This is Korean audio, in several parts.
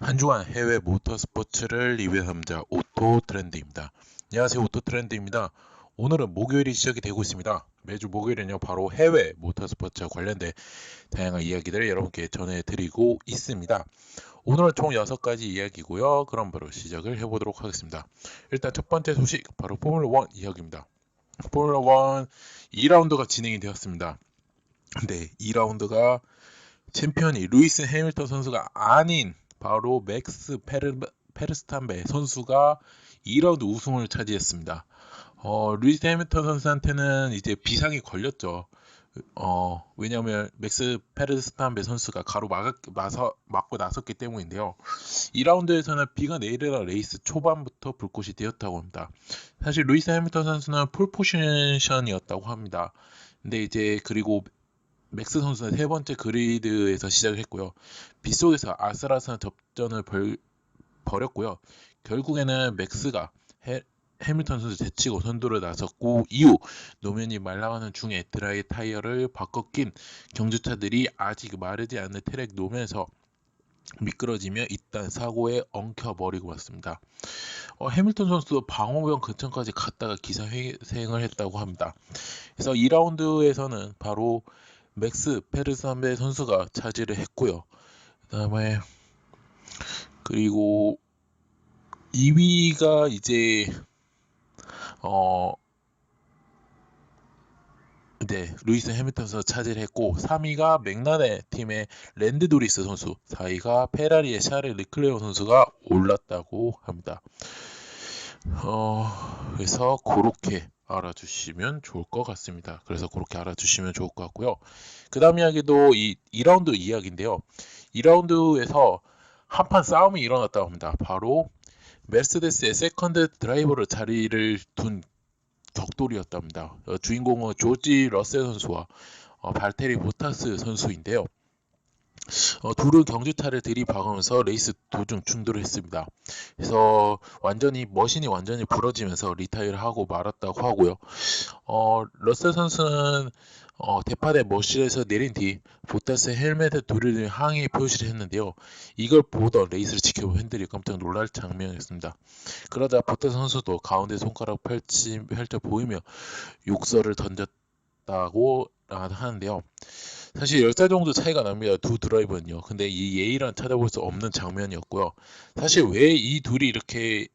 한 주간 해외 모터스포츠를 리뷰합니다. 오토 트렌드입니다. 안녕하세요. 오토 트렌드입니다. 오늘은 목요일이 시작이 되고 있습니다. 매주 목요일은요, 바로 해외 모터스포츠와 관련된 다양한 이야기들을 여러분께 전해드리고 있습니다. 오늘은 총 6가지 이야기고요. 그럼 바로 시작을 해보도록 하겠습니다. 일단 첫 번째 소식, 바로 포뮬러 1 이야기입니다. 포뮬러 1 2라운드가 진행이 되었습니다. 근데 2라운드가 챔피언이 루이스 해밀턴 선수가 아닌 바로 맥스 페르, 페르스탄베 선수가 2라운드 우승을 차지했습니다. 어, 루이스 해밀턴 선수한테는 이제 비상이 걸렸죠. 어, 왜냐하면 맥스 페르스탄베 선수가 가로 막, 마서, 막고 나섰기 때문인데요. 2라운드에서는 비가 내리라 레이스 초반부터 불꽃이 되었다고 합니다. 사실 루이스 해밀턴 선수는 폴 포지션이었다고 합니다. 근데 이제 그리고 맥스 선수는 세 번째 그리드에서 시작을 했고요. 빗속에서 아슬아슬한 접전을 벌, 벌였고요. 결국에는 맥스가 해, 해밀턴 선수 제치고 선두를 나섰고 이후 노면이 말라가는 중에 드라이 타이어를 바꿔 낀 경주차들이 아직 마르지 않는 트랙 노면에서 미끄러지며 일단 사고에 엉켜버리고 왔습니다. 어, 해밀턴 선수도 방어병 근처까지 갔다가 기사 회생을 했다고 합니다. 그래서 2라운드에서는 바로 맥스 페르산베 선수가 차지를 했고요. 그다음에 그리고 2위가 이제 어 네, 루이스 해밀턴 선수 차지를 했고 3위가 맥나네 팀의 랜드 도리스 선수, 4위가 페라리의 샤르 르클레오 선수가 올랐다고 합니다. 어, 그래서 그렇게 알아주시면 좋을 것 같습니다. 그래서 그렇게 알아주시면 좋을 것 같고요. 그 다음 이야기도 이 2라운드 이야기인데요. 2라운드에서 한판 싸움이 일어났다고 합니다. 바로 메르세데스의 세컨드 드라이버를 자리를 둔 격돌이었답니다. 어, 주인공은 조지 러셀 선수와 어, 발테리 보타스 선수인데요. 어, 둘은 경주차를 들이박으면서 레이스 도중 충돌을 했습니다. 그래서 완전히 머신이 완전히 부러지면서 리타이를 하고 말았다고 하고요. 어, 러셀 선수는 어, 대파대 머신에서 내린 뒤 보타스 헬멧에 둘을 항의 표시를 했는데요. 이걸 보던 레이스를 지켜본 팬들이 깜짝 놀랄 장면이었습니다. 그러자 보타스 선수도 가운데 손가락 펼치, 펼쳐 보이며 욕설을 던졌다고 하는데요. 사실 10살 정도 차이가 납니다. 두 드라이버는요. 근데 이 예의란 찾아볼 수 없는 장면이었고요. 사실 왜 이 둘이 이렇게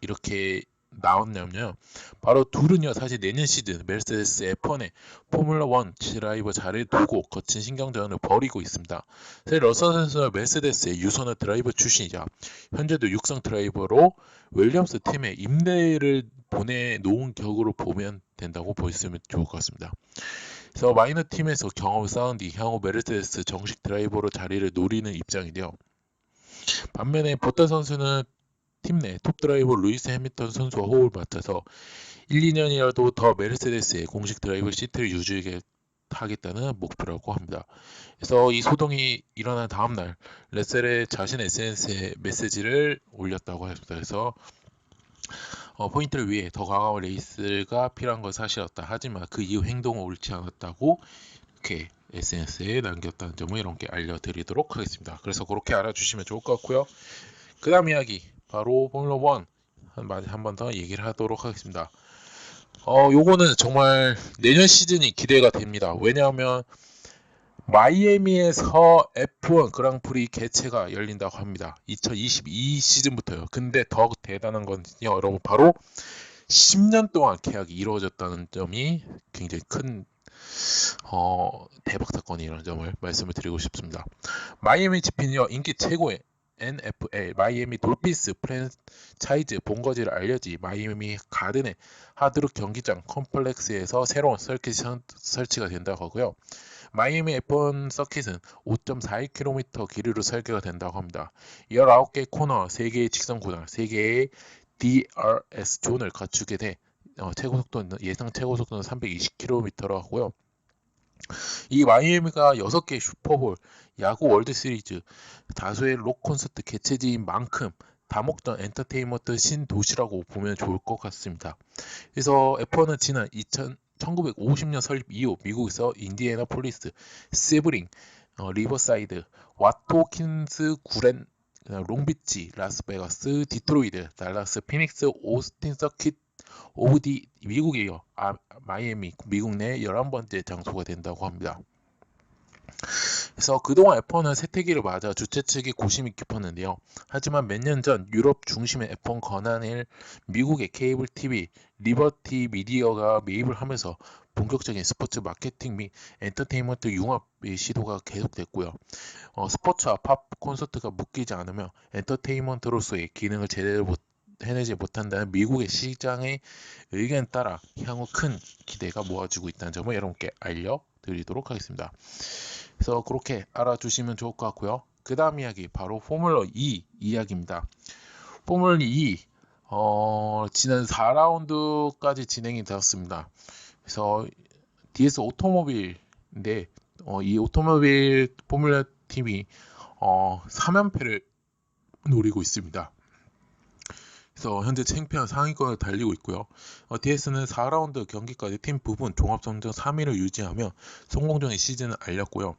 이렇게 나왔냐면요. 바로 둘은요. 사실 내년 시즌 메르세데스 F1의 포뮬러 1 드라이버 자리를 두고 거친 신경전을 벌이고 있습니다. 사실 러서 선수는 메르세데스의 유선의 드라이버 출신이자 현재도 육성 드라이버로 윌리엄스 팀에 임대를 보내놓은 격으로 보면 된다고 보시면 좋을 것 같습니다. 그래서 마이너 팀에서 경험을 쌓은 뒤 향후 메르세데스 정식 드라이버로 자리를 노리는 입장인데요. 반면에 보타 선수는 팀 내 톱 드라이버 루이스 해밀턴 선수와 호흡을 맞춰서 1, 2년이라도 더 메르세데스의 공식 드라이버 시트를 유지하겠다는 목표라고 합니다. 그래서 이 소동이 일어난 다음 날 레셀의 자신 SNS에 메시지를 올렸다고 했습니다. 그래서 어, 포인트를 위해 더 가까운 레이스가 필요한 건 사실이었다. 하지만 그 이후 행동은 옳지 않았다고 이렇게 SNS에 남겼다는 점을 이렇게 알려드리도록 하겠습니다. 그래서 그렇게 알아주시면 좋을 것 같고요. 그 다음 이야기 바로 포뮬러 1 한 번 더 얘기를 하도록 하겠습니다. 어, 요거는 정말 내년 시즌이 기대가 됩니다. 왜냐하면 마이애미에서 F1 그랑프리 개최가 열린다고 합니다. 2022 시즌부터요. 근데 더 대단한 건요, 여러분 바로 10년 동안 계약이 이루어졌다는 점이 굉장히 큰 어, 대박 사건이라는 점을 말씀을 드리고 싶습니다. 마이애미 GP는요 인기 최고의 NFL 마이애미 돌피스 프랜차이즈 본거지를 알려지 마이애미 가든의 하드룩 경기장 컴플렉스에서 새로운 서킷이 설치가 된다고 하고요. 마이애미 F1 서킷은 5.41km 길이로 설계가 된다고 합니다. 19개의 코너, 3개의 직선 구간, 3개의 DRS 존을 갖추게 돼 어, 최고 속도는 예상 최고 속도는 320km로 하고요. 이 마이애미가 6개의 슈퍼볼, 야구 월드 시리즈, 다수의 록 콘서트 개최지인 만큼 다목적 엔터테인먼트 신도시라고 보면 좋을 것 같습니다. 그래서 F1은 지난 2000, 1950년 설립 이후 미국에서 인디애나폴리스, 세브링, 어, 리버사이드, 와토킨스 구렌 그다음 롱비치, 라스베가스, 디트로이드, 달라스, 피닉스, 오스틴 서킷 오브 디 미국이요. 아, 마이애미 미국 내 11번째 장소가 된다고 합니다. 그래서 그동안 F1은 세태기를 맞아 주최 측이 고심이 깊었는데요. 하지만 몇 년 전 유럽 중심의 F1 권한을 미국의 케이블 TV, 리버티 미디어가 매입을 하면서 본격적인 스포츠 마케팅 및 엔터테인먼트 융합의 시도가 계속됐고요. 어, 스포츠와 팝 콘서트가 묶이지 않으며 엔터테인먼트로서의 기능을 제대로 못, 해내지 못한다는 미국의 시장의 의견에 따라 향후 큰 기대가 모아지고 있다는 점을 여러분께 알려드리도록 하겠습니다. 그래서 그렇게 알아주시면 좋을 것 같고요. 그 다음 이야기 바로 포뮬러 2 이야기입니다. 포뮬러 2 어, 지난 4라운드까지 진행이 되었습니다. 그래서 DS 오토모빌인데 어, 이 오토모빌 포뮬러 팀이 어, 3연패를 노리고 있습니다. 그래서 현재 챔피언 상위권을 달리고 있고요. 어, DS는 4라운드 경기까지 팀 부분 종합 성적 3위를 유지하며 성공적인 시즌을 알렸고요.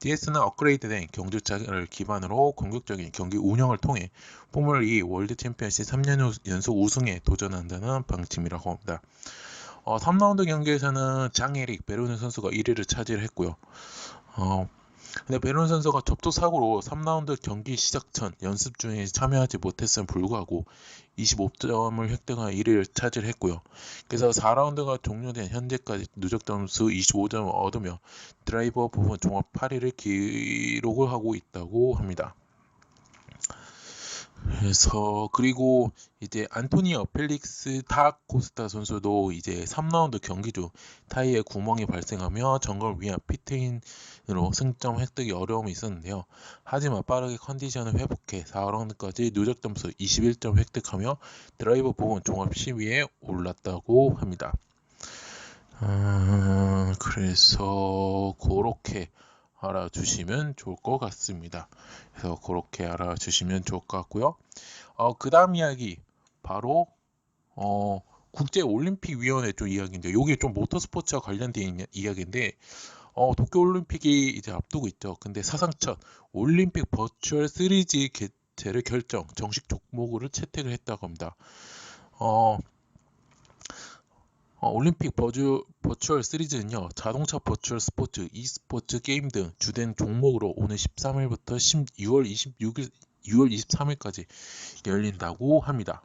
DS는 업그레이드된 경주차를 기반으로 공격적인 경기 운영을 통해 포뮬 2 월드 챔피언십 3년 연속 우승에 도전한다는 방침이라고 합니다. 어, 3라운드 경기에서는 장에릭 베르는 선수가 1위를 차지했고요. 어, 근데 베론 선수가 접촉 사고로 3라운드 경기 시작 전 연습 중에 참여하지 못했음에 불구하고 25점을 획득한 1위를 차지했고요. 그래서 4라운드가 종료된 현재까지 누적 점수 25점을 얻으며 드라이버 부분 종합 8위를 기록을 하고 있다고 합니다. 그래서 그리고 이제 안토니오 펠릭스 다 코스타 선수도 이제 3라운드 경기 중 타이에 구멍이 발생하며 점검을 위한 피트인으로 승점 획득이 어려움이 있었는데요. 하지만 빠르게 컨디션을 회복해 4라운드까지 누적 점수 21점 획득하며 드라이버 부분 종합 10위에 올랐다고 합니다. 음, 그래서 그렇게 알아주시면 좋을 것 같습니다. 그래서 그렇게 알아주시면 좋을 것 같고요. 어, 그 다음 이야기 바로 어, 국제올림픽위원회 쪽 이야기인데 이게 좀 모터스포츠와 관련된 이야기인데 어, 도쿄올림픽이 이제 앞두고 있죠. 근데 사상 첫 올림픽 버추얼 시리즈 개최를 결정 정식 종목으로 채택을 했다고 합니다. 어, 어, 올림픽 버주, 버추얼 시리즈는요, 자동차 버추얼 스포츠, e스포츠 게임 등 주된 종목으로 오늘 13일부터 10, 6월 26일, 6월 23일까지 열린다고 합니다.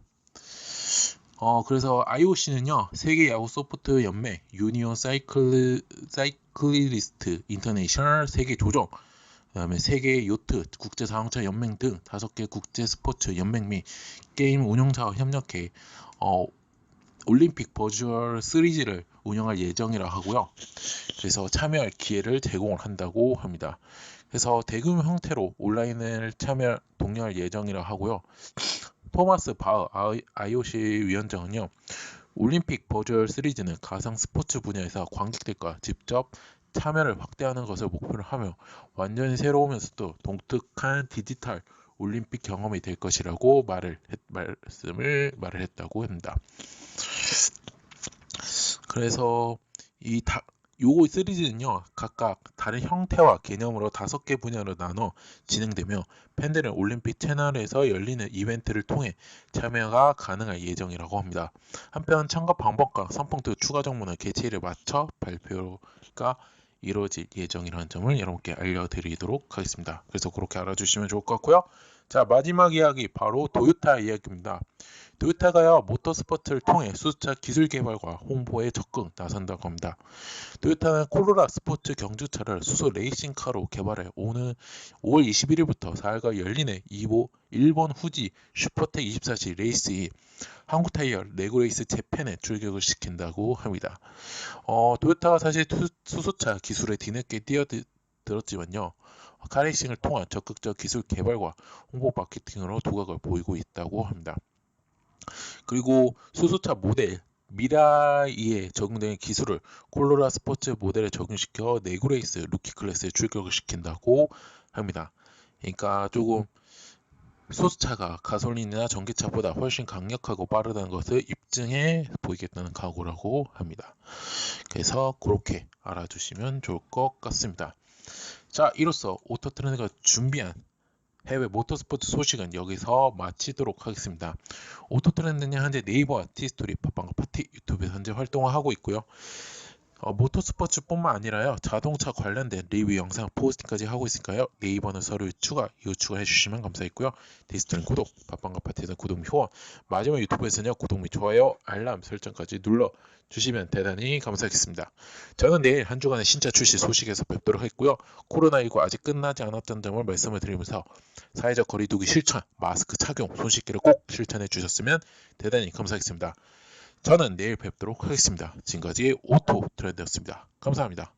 어, 그래서 IOC는요, 세계 야구 소프트 연맹, 유니온 사이클, 사이클리스트 인터내셔널 세계 조정, 그 다음에 세계 요트 국제 자동차 연맹 등 다섯 개 국제 스포츠 연맹 및 게임 운영자와 협력해 어, 올림픽 버추얼 시리즈를 운영할 예정이라 하고요. 그래서 참여할 기회를 제공을 한다고 합니다. 그래서 대규모 형태로 온라인을 참여 독려할 예정이라 하고요. 토마스 바흐 IOC 위원장은요. 올림픽 버추얼 시리즈는 가상 스포츠 분야에서 관객들과 직접 참여를 확대하는 것을 목표로 하며 완전히 새로우면서도 독특한 디지털 올림픽 경험이 될 것이라고 말을 했, 말씀을 말을 했다고 합니다. 그래서 이 다, 요거 시리즈는요 각각 다른 형태와 개념으로 다섯 개 분야로 나눠 진행되며 팬들은 올림픽 채널에서 열리는 이벤트를 통해 참여가 가능할 예정이라고 합니다. 한편 참가 방법과 선풍 등 추가 정보는 개최일에 맞춰 발표가 이루어질 예정이라는 점을 여러분께 알려드리도록 하겠습니다. 그래서 그렇게 알아주시면 좋을 것 같고요. 자 마지막 이야기 바로 도요타 이야기입니다. 도요타가요 모터스포츠를 통해 수차 기술 개발과 홍보에 적극 나선다고 합니다. 도요타는 코로라 스포츠 경주차를 수소 레이싱카로 개발해 오는 5월 21일부터 4일간 열리는 2보 일본 후지 슈퍼텍 24시 레이스이 한국 타이어 레고레이스 재팬에 출격을 시킨다고 합니다. 어, 도요타가 사실 수소차 기술에 뒤늦게 뛰어들었지만요. 카레이싱을 통한 적극적 기술 개발과 홍보 마케팅으로 두각을 보이고 있다고 합니다. 그리고 수소차 모델 미라이에 적용된 기술을 콜로라 스포츠 모델에 적용시켜 네그레이스 루키 클래스에 출격을 시킨다고 합니다. 그러니까 조금 수소차가 가솔린이나 전기차보다 훨씬 강력하고 빠르다는 것을 입증해 보이겠다는 각오라고 합니다. 그래서 그렇게 알아주시면 좋을 것 같습니다. 자, 이로써 오토트렌드가 준비한 해외 모터스포츠 소식은 여기서 마치도록 하겠습니다. 오토트렌드는 현재 네이버와 티스토리, 팟빵과 파티, 유튜브에 현재 활동을 하고 있고요. 어, 모터스포츠뿐만 아니라요 자동차 관련된 리뷰 영상 포스팅까지 하고 있으니까요. 네이버는 서류 추가 이후 추가해 주시면 감사하겠고요. 디스트는 구독 바방과 파티에서 구독 및 후원 마지막 유튜브에서는요 구독 및 좋아요 알람 설정까지 눌러 주시면 대단히 감사하겠습니다. 저는 내일 한 주간의 신차 출시 소식에서 뵙도록 하겠고요. 코로나19 아직 끝나지 않았던 점을 말씀을 드리면서 사회적 거리두기 실천 마스크 착용 손 씻기를 꼭 실천해 주셨으면 대단히 감사하겠습니다 저는 내일 뵙도록 하겠습니다. 지금까지 오토 트렌드였습니다. 감사합니다.